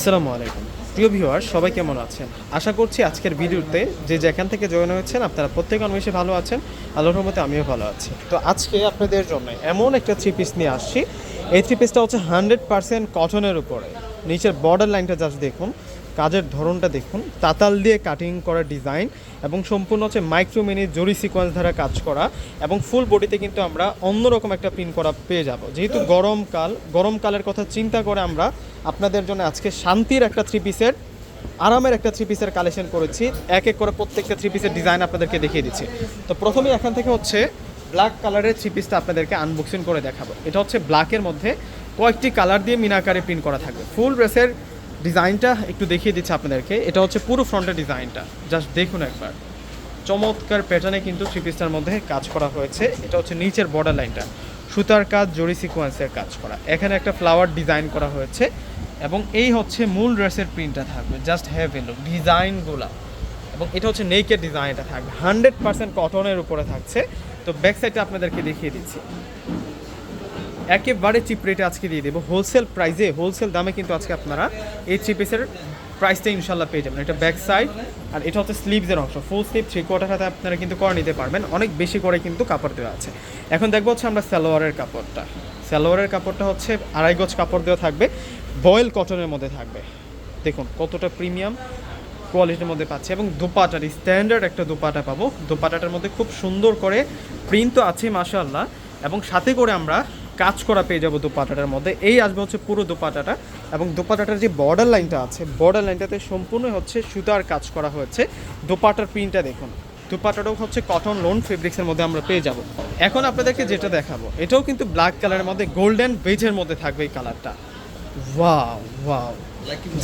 আসসালামু আলাইকুম। প্রিয় ভিউয়ার সবাই কেমন আছেন? আশা করছি আজকের ভিডিওতে যে যেখান থেকে জয়েন হয়েছেন, আপনারা প্রত্যেক অন্বেষে ভালো আছেন। আল্লাহর মতে আমিও ভালো আছি। তো আজকে আপনাদের জন্য এমন একটা থ্রি পিস নিয়ে আসছি। এই থ্রি পিসটা হচ্ছে হান্ড্রেড পার্সেন্ট কটনের উপরে। নিচের বর্ডার লাইনটা জাস্ট দেখুন। কাজের ধরনটা দেখুন। তাতাল দিয়ে কাটিং করা ডিজাইন এবং সম্পূর্ণ হচ্ছে মাইক্রো মিনি জরি সিকোয়েন্স দ্বারা কাজ করা এবং ফুল বডিতে কিন্তু আমরা অন্যরকম একটা প্রিন্ট করা পেয়ে যাব। যেহেতু গরমকাল গরমকালের কথা চিন্তা করে আমরা আপনাদের জন্য আজকে শান্তির একটা থ্রি পিসের আরামের একটা থ্রি পিসের কালেকশন করেছি। এক এক করে প্রত্যেকটা থ্রি পিসের ডিজাইন আপনাদেরকে দেখিয়ে দিচ্ছি। তো প্রথমেই এখান থেকে হচ্ছে ব্ল্যাক কালারের থ্রি পিসটা আপনাদেরকে আনবক্সিং করে দেখাবো। এটা হচ্ছে ব্ল্যাকের মধ্যে কয়েকটি কালার দিয়ে মিনাকারে প্রিন্ট করা থাকবে। ফুল ড্রেসের ডিজাইনটা একটু দেখিয়ে দিচ্ছি আপনাদেরকে। এটা হচ্ছে পুরো ফ্রন্টের ডিজাইনটা। জাস্ট দেখুন একবার। চমৎকার প্যাটার্নে কিন্তু থ্রি পিসটার মধ্যে কাজ করা হয়েছে। এটা হচ্ছে নিচের বর্ডার লাইনটা সুতার কাজ, জরি সিকোয়েন্সের কাজ করা। এখানে একটা ফ্লাওয়ার ডিজাইন করা হয়েছে। এবং এই হচ্ছে মূল ড্রেসের প্রিন্টটা থাকবে। জাস্ট হ্যাভ এ লুক ডিজাইনগুলা। এবং এটা হচ্ছে নেকের ডিজাইনটা থাকবে। হান্ড্রেড পার্সেন্ট কটনের উপরে থাকছে। তো ব্যাক সাইডটা আপনাদেরকে দেখিয়ে দিচ্ছি। একেবারে চিপ রেটে আজকে দিয়ে দেবো। হোলসেল প্রাইসে হোলসেল দামে কিন্তু আজকে আপনারা এই থ্রি পিসের প্রাইসটা ইনশাল্লাহ পেয়ে যাবেন। এটা ব্যাক সাইড আর এটা হচ্ছে স্লিভসের অংশ। ফুল স্লিভ থ্রি কোয়ার্টার হাতে আপনারা কিন্তু করে নিতে পারবেন। অনেক বেশি করে কিন্তু কাপড় দেওয়া আছে। এখন দেখব হচ্ছে আমরা সালোয়ারের কাপড়টা। সালোয়ারের কাপড়টা হচ্ছে আড়াই গজ কাপড় দেওয়া থাকবে। বয়েল কটনের মধ্যে থাকবে। দেখুন কতটা প্রিমিয়াম কোয়ালিটির মধ্যে পাচ্ছি। এবং দোপাটার স্ট্যান্ডার্ড একটা দোপাটা পাবো। দোপাটাটার মধ্যে খুব সুন্দর করে প্রিন্ট তো আছে মাশাআল্লাহ। এবং সাথে করে আমরা কাজ করা পেয়ে যাব দোপাটাটার মধ্যে। এই আসবে হচ্ছে পুরো দোপাটাটা এবং দোপাটাটার যে বর্ডার লাইনটা আছে বর্ডার লাইনটাতে সম্পূর্ণ হচ্ছে সুতার কাজ করা হয়েছে। দোপাটার প্রিন্টটা দেখুন। দুপাটাটাও হচ্ছে কটন লোন ফেব্রিক্সের মধ্যে আমরা পেয়ে যাব। এখন আপনাদেরকে যেটা দেখাবো, এটাও কিন্তু ব্ল্যাক কালারের মধ্যে গোল্ডেন বেজের মধ্যে থাকবে এই কালারটা ওয়াও ওয়াও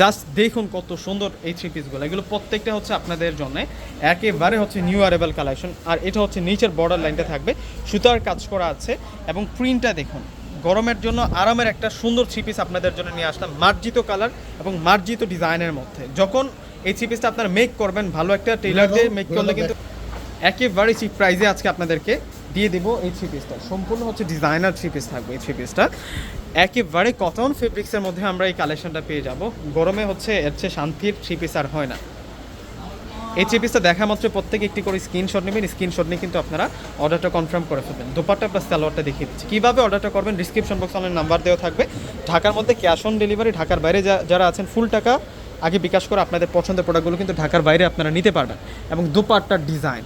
জাস্ট দেখুন কত সুন্দর এই থ্রি পিসগুলো এগুলো প্রত্যেকটা হচ্ছে আপনাদের জন্য। একেবারে হচ্ছে নিউ অ্যারেবল কালেকশন আর এটা হচ্ছে নিচের বর্ডার লাইনটা থাকবে। সুতার কাজ করা আছে এবং প্রিন্টটা দেখুন। গরমের জন্য আরামের একটা সুন্দর থ্রি পিস আপনাদের জন্য নিয়ে আসলাম। মার্জিত কালার এবং মার্জিত ডিজাইনের মধ্যে। যখন এই থ্রি পিসটা আপনারা মেক করবেন ভালো একটা টেলার দিয়ে মেক করলে কিন্তু একেবারে চিপ প্রাইসে আজকে আপনাদেরকে দিয়ে দেবো এই থ্রি পিসটা সম্পূর্ণ হচ্ছে ডিজাইনার থ্রি পিস থাকবে এই থ্রি পিসটা একেবারে কটন ফেব্রিক্সের মধ্যে আমরা এই কালেকশনটা পেয়ে যাব। গরমে হচ্ছে এর চেয়ে শান্তির থ্রি পিস আর হয় না। এই থ্রি পিসটা দেখা মাত্র প্রত্যেকে একটি করে স্ক্রিনশট নেবেন। স্ক্রিনশট নিয়ে কিন্তু আপনারা অর্ডারটা কনফার্ম করে ফেলবেন। দুপাট্টা প্লাস সালোয়ারটা দেখিয়ে দিচ্ছি। কীভাবে অর্ডারটা করবেন? ডিসক্রিপশন বক্সে অনেক নাম্বার দেওয়া থাকবে। ঢাকার মধ্যে ক্যাশ অন ডেলিভারি ঢাকার বাইরে যারা আছেন ফুল টাকা আগে বিকাশ করে আপনাদের পছন্দের প্রোডাক্টগুলো কিন্তু ঢাকার বাইরে আপনারা নিতে পারবেন। এবং দুপাট্টার ডিজাইন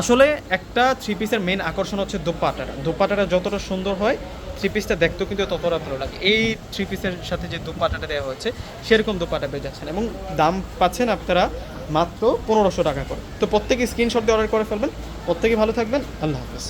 আসলে একটা থ্রি পিসের মেন আকর্ষণ হচ্ছে দোপাটাটা। দোপাটাটা যতটা সুন্দর হয় থ্রি পিসটা দেখতেও কিন্তু ততটা ভালো লাগে। এই থ্রি পিসের সাথে যে দোপাটাটা দেওয়া হয়েছে, সেরকম দোপাটা পেয়ে যাচ্ছেন এবং দাম পাচ্ছেন আপনারা মাত্র পনেরোশো টাকা করে। তো প্রত্যেকে স্ক্রিনশট দিয়ে অর্ডার করে ফেলবেন। প্রত্যেকে ভালো থাকবেন। আল্লাহ হাফেজ।